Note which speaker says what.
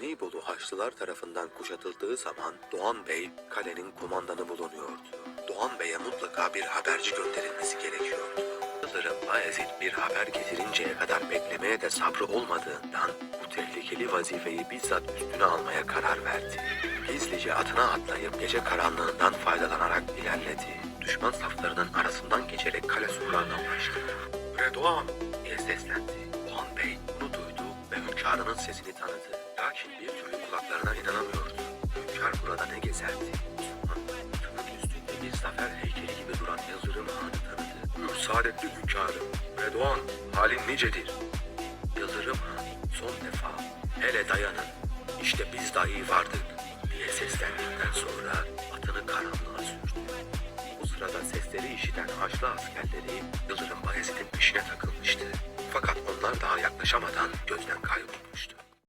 Speaker 1: Nibolu Haçlılar tarafından kuşatıldığı zaman Doğan Bey kalenin kumandanı bulunuyordu. Doğan Bey'e mutlaka bir haberci gönderilmesi gerekiyordu. Yıldırım Bayezid bir haber getirinceye kadar beklemeye de sabrı olmadığından bu tehlikeli vazifeyi bizzat üstüne almaya karar verdi. Gizlice atına atlayıp gece karanlığından faydalanarak ilerledi. Düşman saflarının arasından geçerek kale surlarına ulaştı. Bre Doğan diye seslendi. Doğan Bey hünkârının sesini tanıdı. Lakin bir türlü kulaklarına inanamıyordu. Hünkâr burada ne gezerdi? Atının üstünde bir zafer heykeli gibi duran Yıldırım Han'ı tanıdı. Saadetli hünkârım. Bre Doğan halin nicedir? Yıldırım Han son defa hele dayanın işte biz dahi vardık diye seslendikten sonra atını karanlığa sürdü. Bu sırada sesleri işiten Haçlı askerleri Yıldırım. Fakat onlar daha yaklaşamadan gözden kaybolmuştu.